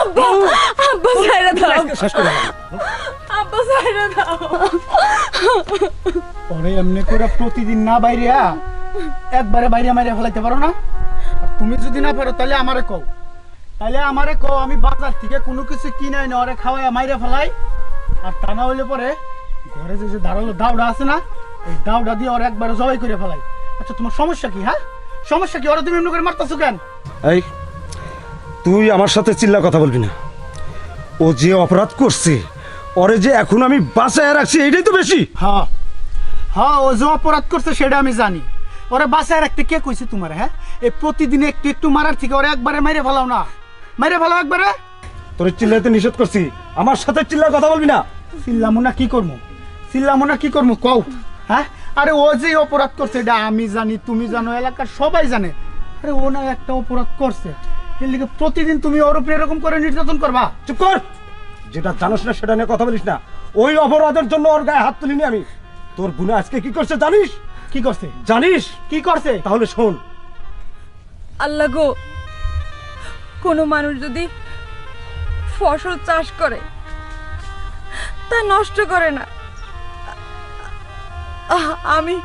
আব্বা? আব্বা ছাইরা দাও। শেষ করে দাও। আব্বা ছাইরা দাও। ওরে এমনি করে প্রতিদিন না বাইরে একবারে বাইরে মাইরে ফেলাইতে পারো না? তুমি যদি না পারো তাহলে আমারে কও। তাহলে আমারে কও আমি বাজার থেকে কোনো কিছু কিনাই না ওরে খাওয়াই মাইরে ফেলাই। আর তা না হইলে পরে ঘরে যে যে ধারালো দাউডা আছে না ওই দাউডা দিয়ে ওর একবারে জবাই করে ফেলাই। আচ্ছা তোমার সমস্যা কি হ্যাঁ? সমস্যা কি? ওরা তুমি এমনি করে মারতেছো কেন? এই তুই আমার সাথে চিল্লা কথা বলবি না। ও যে অপরাধ করছে ওরে যে এখন আমি বাঁচায় রাখছি এইটাই তো বেশি। হ্যাঁ। হ্যাঁ ও যে অপরাধ করছে সেটা আমি জানি। ওরে বাসায় রাখতে কে কইছে তোমার হ্যাঁ? এই প্রতিদিন একটু একটু মারার থেকে ওরে একবারে মেরে ফেলাও না। মেরে ফেলাও একবারে। তোর চিল্লাতে নিষেধ করছি আমার সাথে চিল্লা কথা বলবি না। চিল্লামো না কি করব চিল্লামো না কি করব কও। হ্যাঁ? আরে ও যে অপরাধ করছে এটা আমি জানি তুমি জানো এলাকার সবাই জানে। আরে ও না একটা অপরাধ করছে। লিগে প্রতিদিন তুমি ওর উপরে এরকম করে নির্যাতন করবা। চুপ কর! যেটা জানোস না সেটা নিয়ে কথা বলিস না। ওই অপরাধের জন্য ওর গায়ে হাত তুলিনি আমি। তোর বোনে আজকে কি করছে জানিস? কি করছে? জানিস? কি করছে? তাহলে শোন। আল্লাহ গো কোনো মানুষ যদি ফসল চাষ করে তা নষ্ট করে না। আমি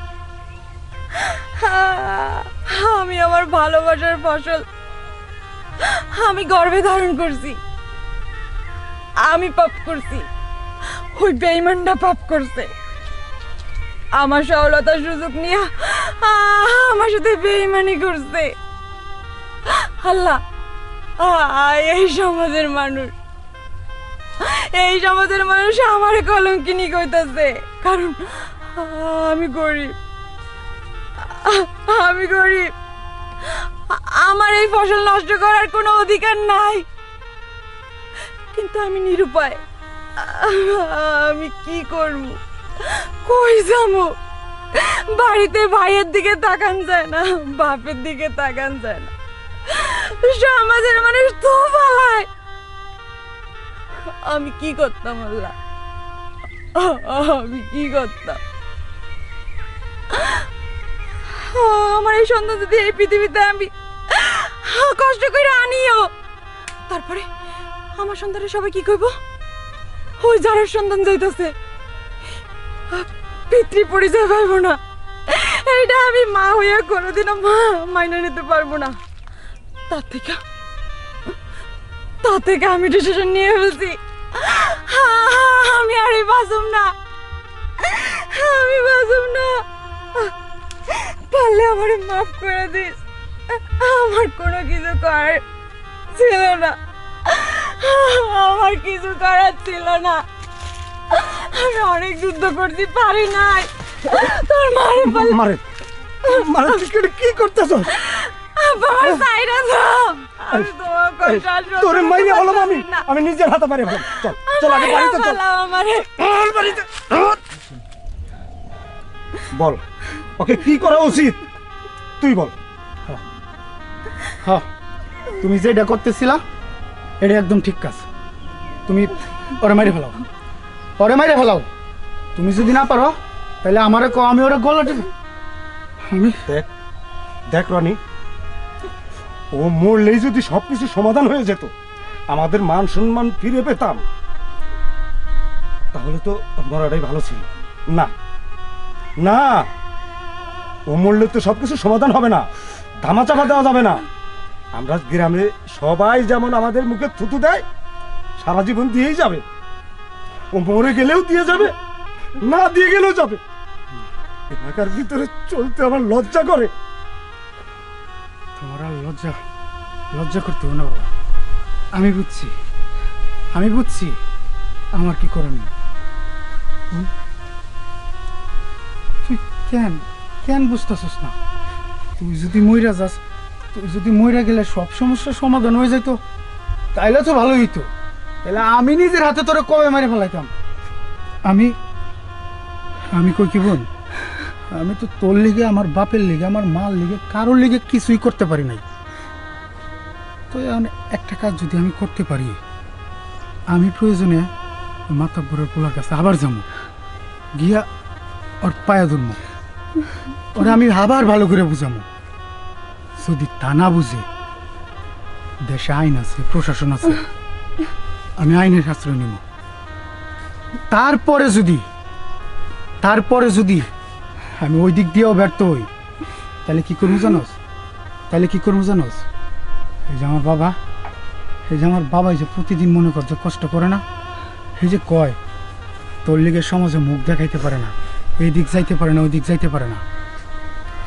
আমি আমার ভালোবাসার ফসল আমি গর্ভে ধারণ করছি। আমি পাপ করছি। ওই বেইমানটা পাপ করছে। আমার সহলতার সুযোগ নিয়ে আমার সাথে বেইমানি করছে। আল্লাহ এই সমাজের মানুষ। এই সমাজের মানুষ আমার কলঙ্কিনি কইতাছে। কারণ আমি গরিব। আমি গরিব। আমার এই ফসল নষ্ট করার কোনো অধিকার নাই। কিন্তু আমি নিরুপায়। আমি কি করব? কই যাব? বাড়িতে ভাইয়ের দিকে তাকান যায় না, বাপের দিকে তাকান যায় না। সমাজের মানুষ তো পালায় আমি কি করতাম আল্লাহ? আমি কি করতাম? আমার এই সন্তান যদি এই পৃথিবীতে আমি কষ্ট করে আনিও। তারপরে আমার সন্তানের সবাই কি করব ওই যারা সন্তান যাইতেছে পিতৃ পরিচয় পাইব না। এইটা আমি মা হইয়া কোনোদিনও মা মাইনে নিতে পারব না। তার থেকে তার থেকে আমি ডিসিশন নিয়ে ফেলছি। আমি আর এই না। আমি বাসুম না। পারলে আমার মাফ করে দিস। আমার কোনো কিছু করার ছিল না। আমার কিছু করার ছিল না। আমি অনেক যুদ্ধ করতে পারি নাই। তোর মারে মারে মারে তুই কি- করতেছ? আমার সাইরা দাও আমি তোমার কষ্ট তোর মাইনে হলাম আমি। আমি নিজের হাতে চল চল আগে বাড়িতে চল। আমারে। চল বাড়িতে চল। বল ওকে কি করা উচিত? তুই বল। হ্যাঁ তুমি যেটা করতেছিলা, এটা একদম ঠিক কাজ। তুমি ওরে মারি ফেলাও। ওরে মারি ফেলাও। তুমি যদি না পারো, তাহলে আমারে কো আমি ওরে গলা আমি দেখ দেখ রনি, ও মরলেই যদি সবকিছু সমাধান হয়ে যেত, আমাদের মান সম্মান ফিরে পেতাম। তাহলে তো মরাটাই ভালো ছিল। না না, ও মরলে তো সবকিছু সমাধান হবে না। ধামা চাপা দেওয়া যাবে না। আমরা গ্রামে সবাই যেমন আমাদের মুখে থুতু দেয়, সারা জীবন দিয়েই যাবে। মরে গেলেও দিয়ে যাবে, না দিয়ে গেলেও যাবে। এলাকার ভিতরে চলতে আমার লজ্জা করে। তোমার আর লজ্জা লজ্জা করতে হবে না বাবা। আমি বুঝছি আমি বুঝছি, আমার কি করণীয়? তুই কেন কেন বুঝতেছিস না? তুই যদি মইরা যাস, তুই যদি মইরা গেলে সব সমস্যার সমাধান হয়ে যেত তাইলে তো ভালো হইতো। তাহলে আমি নিজের হাতে তোরে কবে মেরে ফেলাইতাম? আমি আমি কই কি বোন? আমি তো তোর লিগে, আমার বাপের লিগে, আমার মার লিগে, কারোর লিগে কিছুই করতে পারি নাই। তো একটা কাজ যদি আমি করতে পারি, আমি প্রয়োজনে মাথা বুড়ের পোলার কাছে আবার যাব। গিয়া ওর পায়া ধরবো। ওরা আমি আবার ভালো করে বুঝাবো। যদি তা না বুঝে, দেশে আইন আছে, প্রশাসন আছে, আমি আইনের আশ্রয় নিব। তারপরে যদি তারপরে যদি আমি ওই দিক দিয়েও ব্যর্থ হই, তাহলে কি করব জানোস? তাহলে কি করব জানোস? এই যে আমার বাবা, এই যে আমার বাবা এই যে প্রতিদিন মনে কর যে কষ্ট করে না, এই যে কয়, তোর লিগে সমাজে মুখ দেখাইতে পারে না, এই দিক যাইতে পারে না, ওই দিক যাইতে পারে না।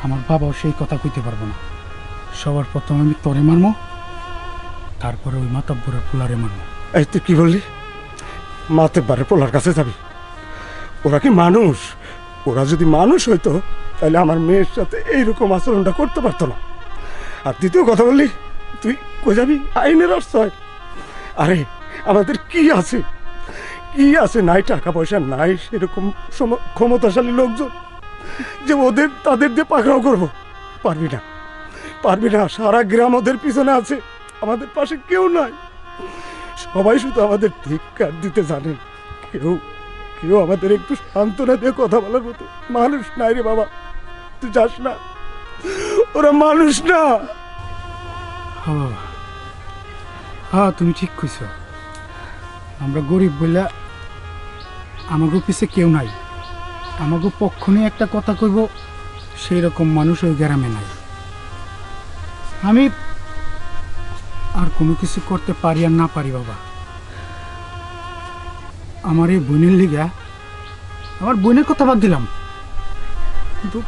আমার বাবাও সেই কথা কইতে পারব না। সবার প্রথম আমি তরে মারমো, তারপরে ওই মাতাব্বরের পোলারে মারমো। এই তুই কি বললি? মাতে বারে পোলার কাছে যাবি। ওরা কি মানুষ? ওরা যদি মানুষ হইতো, তাহলে আমার মেয়ের সাথে এইরকম আচরণটা করতে পারতো না। আর দ্বিতীয় কথা বললি, তুই কই যাবি? আইনের আশ্রয়। আরে, আমাদের কি আছে? কি আছে? নাই টাকা পয়সা, নাই সেরকম ক্ষমতাশালী লোকজন যে ওদের, তাদের দিয়ে পাকড়াও করব। পারবি না। পারবি না, সারা গ্রাম ওদের পিছনে আছে, আমাদের পাশে কেউ নাই। সবাই শুধু আমাদের ধিক্কার দিতে জানেন কেউ কেউ আমাদের একটু সান্ত্বনা দিয়ে কথা বলার মতো মানুষ নাই রে বাবা। তুই যাস না। ওরা মানুষ না। হ্যাঁ হ্যাঁ তুমি ঠিক কইছ। আমরা গরিব বলে আমাকে পিছে কেউ নাই। আমাকে পক্ষ নিয়ে একটা কথা কইব সেই রকম মানুষ ওই গ্রামে নাই। আমি আর কোনো কিছু করতে পারি আর না পারি, বাবা। আমার এই বোনের লিগা আমার বোনের কথা বাদ দিলাম। কিন্তু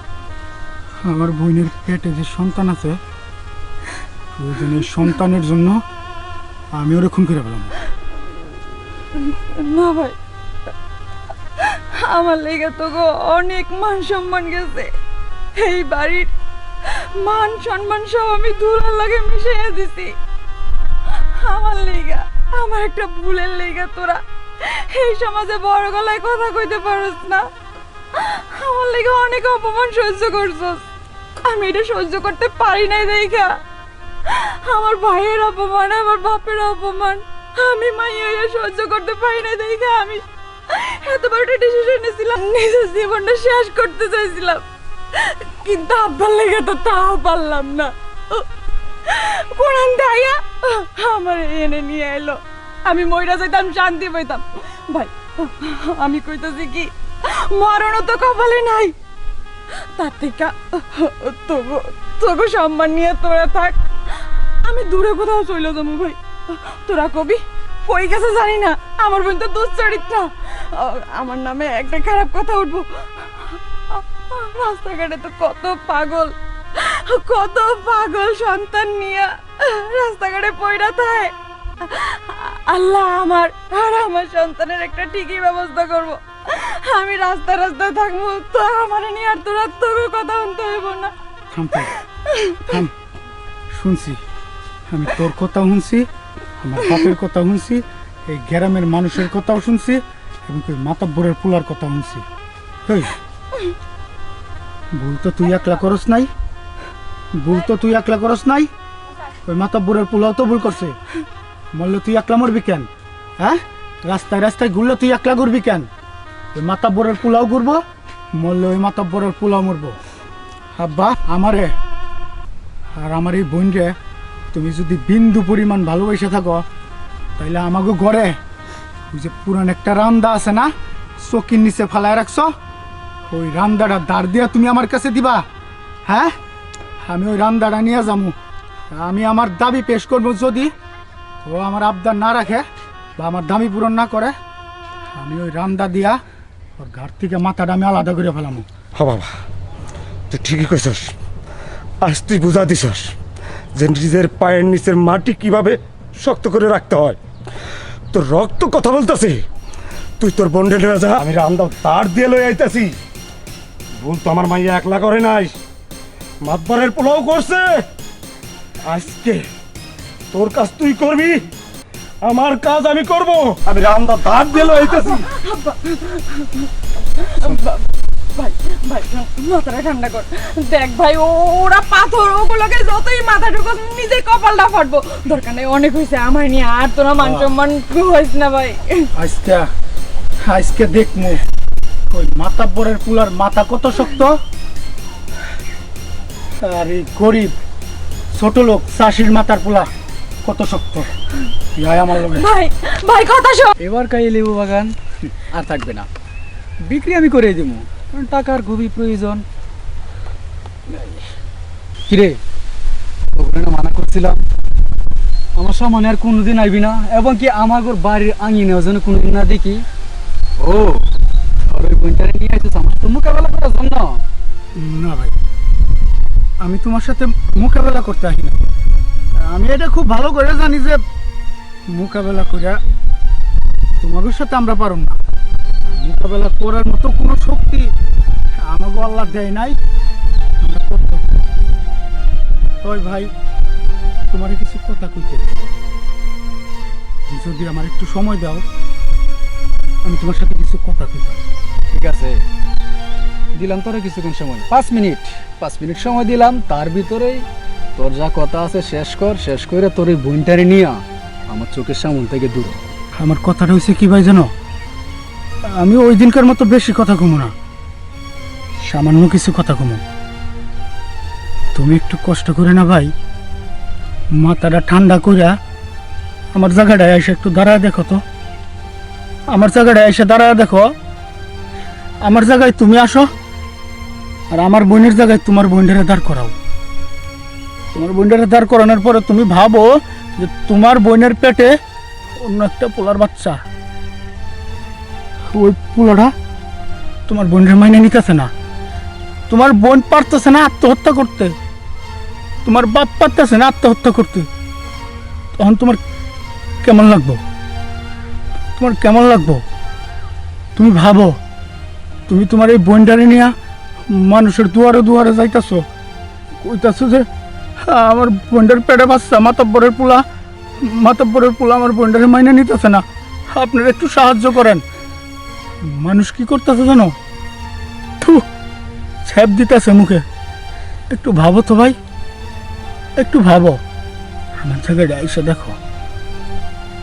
আমার বোনের পেটে যে সন্তান আছে এই সন্তানের জন্য আমি ওরকম করে পেলাম না ভাই, আমার লেগে তো অনেক মান সম্মান গেছে। এই বাড়ির মান, সম্মান সব আমি ধুলার লাগে মিশিয়ে দিছি। আমার লেগা, আমার একটা ভুলের লেগা তোরা। এই সমাজে বড় গলায় কথা কইতে পারস না। আমার লেগে অনেক অপমান সহ্য করছস। আমি এটা সহ্য করতে পারি নাই দেখা। আমার ভাইয়ের অপমান, আমার বাপের অপমান, আমি মাইয়া সহ্য করতে পারি নাই দেখা। আমি এত বড় একটা ডিসিশন নিয়েছিলাম, নিজের জীবনটা শেষ করতে চাইছিলাম। কিন্তু আব্বার লেগে তো তাও পারলাম না। কোরআন দাইয়া, আমার এনে নিয়ে এলো আমি মইরা যাইতাম, শান্তি পাইতাম। ভাই, আমি কি, মরণও তো কপালে নাই। তার থেকে, তবু তবু সম্মান নিয়ে তোরা থাক। আমি দূরে কোথাও চলে যাব ভাই। তোরা কবি, কই গেছে জানি না। আমার বোন তো দুশ্চরিত্র। আমার নামে একটা খারাপ কথা উঠবো। রাস্তাঘাটে তো কত পাগল কত পাগল সন্তান নিয়ে রাস্তাঘাটে পয়রা থাকে আল্লাহ আমার আর আমার সন্তানের একটা ঠিকই ব্যবস্থা করব। আমি রাস্তা রাস্তায় থাকব তো আমার নিয়ে আর তোরা তোকে কথা শুনতে হইব না। শুনছি আমি তোর কথা শুনছি আমার বাপের কথা শুনছি এই গ্রামের মানুষের কথাও শুনছি এবং মাতাব্বরের পোলার কথা শুনছি। হেই, ভুল তো তুই একলা করস নাই। ভুল তো তুই একলা করস নাই। ওই মাতাব্বরের পোলাও তো ভুল করছে। মরলে তুই একলা মরবি কেন? হ্যাঁ? রাস্তায় রাস্তায় ঘুরলে তুই একলা ঘুরবি কেন? ওই মাতাব্বরের পোলাও ঘুরবো, মরলে ওই মাতাব্বরের পোলাও মরবো। আব্বা, আমারে। আর আমার এই বোন রে তুমি যদি বিন্দু পরিমাণ ভালোবাসে থাকো, তাইলে আমাকে ঘরে যে পুরান একটা রান্দা আছে না, চকির নিচে ফালায় রাখছো? ওই রান্দাটা দাঁড় দিয়া তুমি আমার কাছে দিবা। হ্যাঁ? আমি ওই রান্দাটা নিয়ে যাব আমি আমার দাবি পেশ করব যদি ও আমার আবদার না রাখে বা আমার দাবি পূরণ না করে, আমি ওই রান্দা দিয়া ওর ঘাট থেকে মাথাটা আমি আলাদা করে ফেলামো। হ বাবা, তুই ঠিকই কইছস। আজ তুই বুঝা দিছস যে নিজের পায়ের নিচের মাটি কীভাবে শক্ত করে রাখতে হয়। তোর রক্ত কথা বলতেছে। তুই তোর বন্ডে নিয়ে যা আমি রান্দা তার দিয়ে লই আইতাছি। ভুল তো আমার মাইয়া একলা করে নাই। মাতবারের পোলাও করছে। আজকে তোর কাজ তুই করবি আমার কাজ আমি করব। আমি রান্দা তার দিয়ে লই আইতাছি ভাই ভাই মাথাটা ঠান্ডা কর। দেখ ভাই ওরা পাথর ওগুলোকে যতই মাথা ঢুকো নিজে কপালটা ফাটবো। দরকার নেই অনেক হয়েছে আমার নিয়ে আর তোরা মান সম্মান হয়েছ না ভাই। আজকে আজকে দেখমু মাতাব্বরের পুলার মাথা কত শক্ত? আর এই গরিব ছোট লোক চাষির মাথার পোলা কত শক্ত? আয় আমার লগে ভাই ভাই কথা শোন। এবার কাই লেবু বাগান আর থাকবে না। বিক্রি আমি করে দিব কারণ টাকার খুবই প্রয়োজন। কিরে তোকে না মানা করছিলাম। আমার সামনে আর কোনোদিন আইবি না এবং কি আমার ঘর বাড়ির আঙিনেও যেন কোনোদিন না দেখি? ও বইটারে নিয়ে আসছিস আমার তো মোকাবেলা করার জন্য? না ভাই, আমি তোমার সাথে মোকাবেলা করতে আসি না। আমি এটা খুব ভালো করে জানি যে মোকাবেলা করে তোমাদের সাথে আমরা পারব না। মোকাবেলা করার মতো কোনো শক্তি আমাকে আল্লাহ দেয় নাই। আমরা করতে ওই ভাই, তোমার কিছু কথা কইতে যদি আমার একটু সময় দাও, আমি তোমার সাথে কিছু কথা কইতাম। ঠিক আছে। দিলাম তোরা কিছুক্ষণ সময়। পাঁচ মিনিট। পাঁচ মিনিট সময় দিলাম, তার ভিতরেই তোর যা কথা আছে শেষ কর, শেষ করে তোর এই বইনটারে নিয়ে আমার চোখের সামন থেকে দূর আমার কথাটা হয়েছে কি ভাই জানো? আমি ওই দিনকার মতো বেশি কথা কমো না। সামান্য কিছু কথা কমো। তুমি একটু কষ্ট করে না ভাই, মাথাটা ঠান্ডা কইরা আমার জায়গাটায় এসে একটু দাঁড়ায় দেখো তো। আমার জায়গাটায় এসে দাঁড়ায় দেখো। আমার জায়গায় তুমি আসো, আর আমার বোনের জায়গায় তোমার বোনটারে দাঁড় করাও। তোমার বোনটারে দাঁড় করানোর পরে তুমি ভাবো যে তোমার বোনের পেটে অন্য একটা পোলার বাচ্চা। ওই পোলাটা তোমার বোনের মাইনে নিতেছে না। তোমার বোন পারতেছে না আত্মহত্যা করতে। তোমার বাপ পারতেছে না আত্মহত্যা করতে। তখন তোমার কেমন লাগবো? তোমার কেমন লাগবো? তুমি ভাবো। তুমি তোমার এই বোনটারে নিয়ে মানুষের দুয়ারে দুয়ারে যাইতাছো। কইতাছো যে, আমার বোনটার পেটে বাচ্চা, মাতাব্বরের পোলা মাতাব্বরের পোলা আমার বোনটারে মাইনে নিতেছে না। আপনারা একটু সাহায্য করেন। মানুষ কি করতেছে জানো? থু, ছ্যাপ দিতেছে মুখে। একটু ভাবো তো ভাই, একটু ভাবো। আমার জায়গায় এসে দেখো।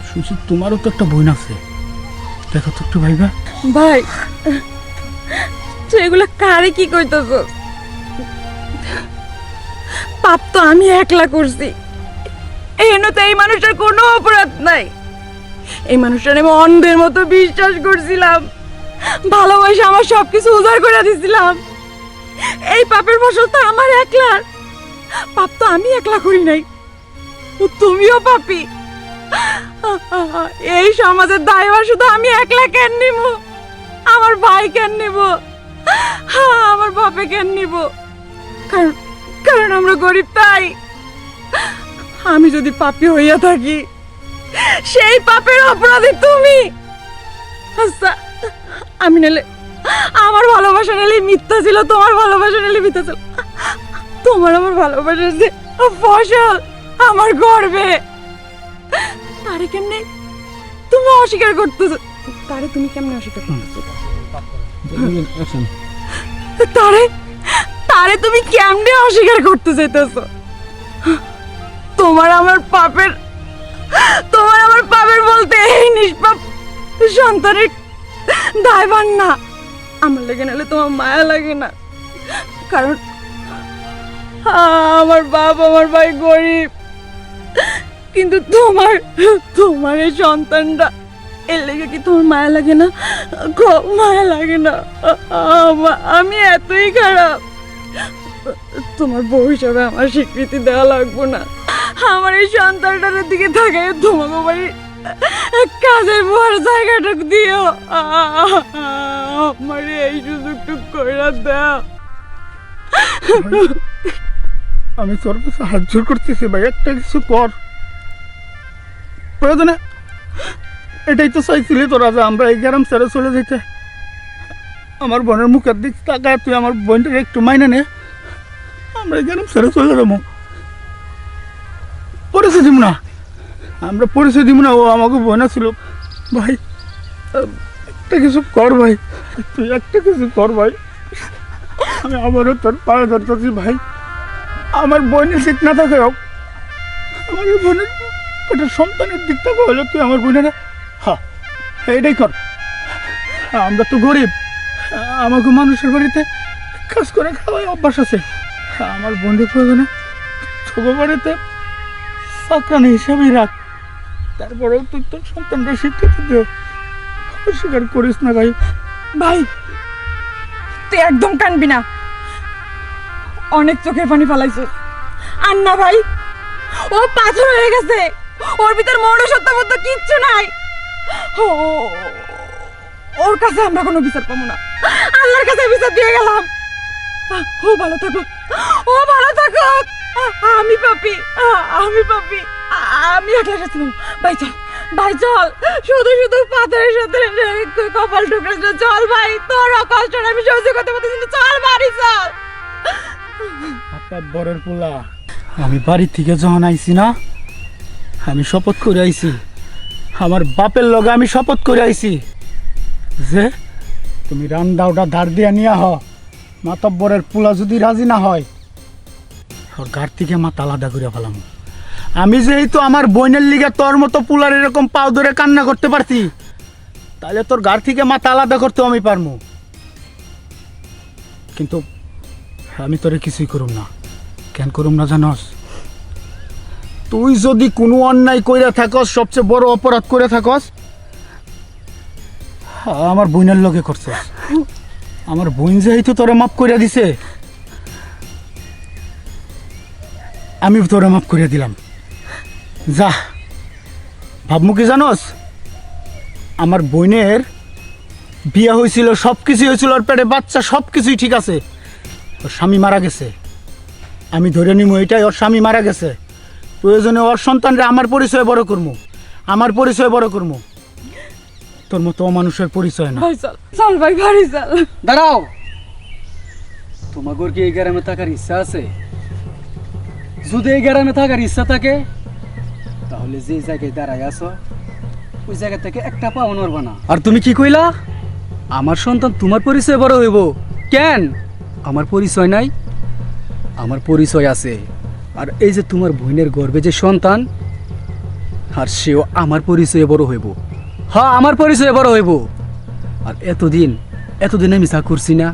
সুশীল তোমারও তো একটা বোন আছে। দেখো তো একটু ভাইবা। ভাই তুই এগুলো কারে কি কইতেছ? পাপ তো আমি একলা করছি। তো এই কোনো অপরাধ নাই। এই মানুষটার আমি অন্ধের মতো বিশ্বাস করছিলাম। ভালোবাসা আমার সব কিছু উজাড় করে দিছিলাম। এই পাপের ফসল তো আমার একলার। পাপ তো আমি একলা করি নাই। তুমিও পাপি। এই সমাজের দায়ভার শুধু আমি একলা কেন নিব আমার ভাই কেন নিব? আমার বাপে কেন নিব? কারণ কারণ আমরা গরিব তাই। আমি যদি পাপি হইয়া থাকি, সেই পাপের অপরাধী তুমি। আচ্ছা আমি নেলে আমার ভালোবাসা নেলে মিথ্যা ছিল, তোমার ভালোবাসা নেলে মিথ্যা ছিল। তোমার আমার ভালোবাসার যে ফসল, আমার গর্বে। তারে কেমনে তুমি অস্বীকার করতেছো? তারে তুমি কেমনে অস্বীকার করতেছো? তারে তারে তুমি কেমনে অস্বীকার করতে চাইতেছো? তোমার আমার পাপের, তোমার আমার পাপের বলতে এই নিষ্পাপ সন্তানের দায়ভার না। আমার লেগে নালে তোমার মায়া লাগে না। কারণ আমার বাপ আমার ভাই গরিব। কিন্তু তোমার তোমার এই সন্তানটা এর লেগে কি তোমার মায়া লাগে না? খুব মায়া লাগে না। আমা- এতই খারাপ। তোমার বউ হিসাবে আমার স্বীকৃতি দেওয়া লাগবো না। আমার এই সন্তানটার দিকে তাকায় তোমাকে বাড়ির কাজের বড় জায়গাটা দিও। আমার এই সুযোগটুক করে দাও। আমি তোর কাছে করতেছি ভাই, একটা কিছু কর। প্রয়োজনে এটাই তো চাইছিলি তোরা যে আমরা এই গ্রাম ছেড়ে চলে যেতে আমার বোনের মুখের দিক তাকায়, তুই আমার বোনটাকে একটু মাইনে নে। আমরা এই গ্রাম ছেড়ে চলে যাব। পরিচয় দিব না। আমরা পরিচয় দিব না, ও আমাকে বোনা ছিল ভাই, একটা কিছু কর ভাই, তুই একটা কিছু কর ভাই। আমি আবারও তোর পায়ে ধরতেছি ভাই। আমার বোনের দিক না থাকে হোক। আমার বোনের সন্তানের দিক থেকে হলো, তুই আমার বোনের হ্যাঁ কর। আমরা তো গরিব। আমাকে মানুষের বাড়িতে কাজ করে খাওয়াই অভ্যাস আছে। আমার বন্ধু প্রয়োজনে ছোট বাড়িতে চাকরানি হিসাবেই রাখ। তারপরেও তুই তোর সন্তানটা শিক্ষা দিতে অস্বীকার করিস না ভাই। ভাই, তুই একদম কানবি না। অনেক চোখের পানি ফালাইছিস। আর না ভাই, ও পাথর হয়ে গেছে। ওর ভিতর সত্য মতো কিচ্ছু নাই। ওর কাছে আমরা কোনো বিচার পাবো না। আল্লাহর কাছে বিচার দিয়ে গেলাম। ও ভালো থাকুক ও ভালো থাকুক আমি পাপি। আমি পাপি। আমি একলা পারব ভাই, চল। ভাই, চল। শুধু শুধু পাথরের সাথে কপাল টুকরেছে চল, ভাই, তোর কষ্ট আমি সহ্য করতে পারতেছি না। চল, বাড়ি, চল। বরের পোলা। আমি বাড়ি থেকে যখন আইছি না, আমি শপথ করে আইছি। আমার বাপের লগে আমি শপথ করে আইছি। যে, তুমি রান্দাওটা ধার দিয়া নিয়া হ, মাতব্বরের পোলা যদি রাজি না হয়, ওর গার থেকে মাথা আলাদা করে ফেলাম। আমি যেহেতু আমার বোনের লিগে তোর মতো পুলার এরকম পাও ধরে কান্না করতে পারছি তাহলে তোর গার থেকে মাথা আলাদা করতেও আমি পারব কিন্তু আমি তোরে কিছুই করুম না। কেন করুম না জানস? তুই যদি কোনো অন্যায় কইরা থাকস, সবচেয়ে বড় অপরাধ করে থাকস, আমার বোনের লগে করছস। আমার বোন যেহেতু তোরে মাফ করে দিছে, আমি তোরে মাফ করে দিলাম। যা, ভাবমু কি জানস? আমার বোনের বিয়ে হয়েছিল সব কিছুই হয়েছিল ওর পেটে বাচ্চা সব কিছুই ঠিক আছে। ওর স্বামী মারা গেছে। আমি ধরে নিব এটাই ওর স্বামী মারা গেছে। প্রয়োজনে ওর সন্তানরা আমার পরিচয় বড় করব আমার পরিচয় বড় করব তোর মতো অমানুষের পরিচয় না। ভাই চল চল ভাই বাড়ি চল। দাঁড়াও। তোমাগর কি এই গ্রামে থাকার ইচ্ছা আছে? যদি এই গ্রামে থাকার ইচ্ছা থাকে তাহলে যে জায়গায় দাঁড়ায় আছো ওই জায়গা থেকে একটা পাও নড়বা না। আর তুমি কি কইলা? আমার সন্তান তোমার পরিচয় বড় হইব। কেন? আমার পরিচয় নাই আমার পরিচয় আছে। আর এই যে তোমার বোনের গর্বে যে সন্তান, আর সেও আমার পরিচয়ে বড় হইব। হ্যাঁ আমার পরিচয়ে বড় হইব। আর এতদিন এতদিন আমি চা করছি না,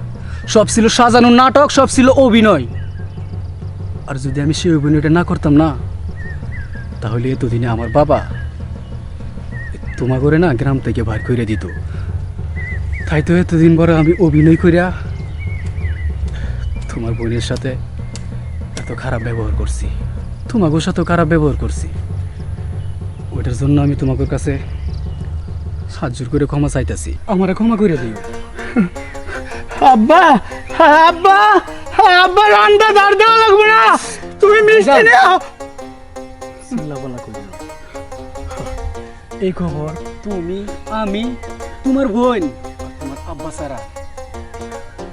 সব ছিল সাজানো নাটক, সব ছিল অভিনয়। আর যদি আমি সেই অভিনয়টা না করতাম না, তাহলে এতদিনে আমার বাবা তোমা করে না গ্রাম থেকে বার করে দিত। তাই তো এতদিন পরে আমি অভিনয় করিয়া তোমার বোনের সাথে এত খারাপ ব্যবহার করছি। তোমাকের সাথেও খারাপ ব্যবহার করছি। ওইটার জন্য আমি তোমাদের কাছে হাত জোর করে ক্ষমা চাইতেছি। আমারে ক্ষমা করে দিও। আব্বা! আব্বা! আব্বা রান্না ধার দেওয়া লাগবে না! তুমি মিষ্টি নিও! চিল্লাপাল্লা করি। এই খবর তুমি আমি তোমার বোন তোমার আব্বা সারা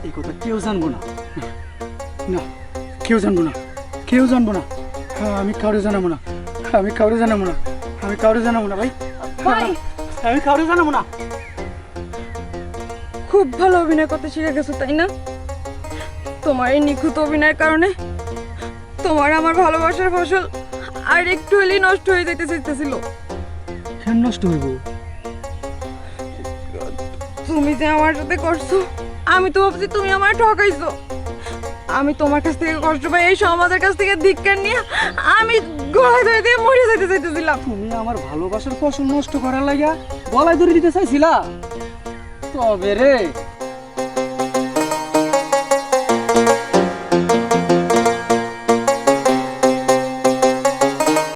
এই কথা কেউ জানব না। না কেউ জানব না। কেউ জানব না। হ্যাঁ, আমি কাউরে জানাব না। আমি কাউরে জানাব না। আমি কাউরে জানাব না ভাই। ভাই! আমি কাউরে জানাব না। খুব ভালো অভিনয় করতে শিখে গেছো তাই না? তোমার এই নিখুঁত অভিনয়ের কারণে তোমার আমার ভালোবাসার ফসল আর একটু হলেই নষ্ট হয়ে যেতে চাইতেছিল। কেন নষ্ট হইব? তুমি যে আমার সাথে করছ আমি তো ভাবছি তুমি আমার ঠকাইছো। আমি তোমার কাছ থেকে কষ্ট পাই, এই সমাজের কাছ থেকে ধিক্কার নিয়ে আমি গলায় ধরে দিয়ে মরে যেতে চাইতেছিলাম। তুমি আমার ভালোবাসার ফসল নষ্ট করার লাগিয়া গলায় ধরে দিতে চাইছিলা? তবে রে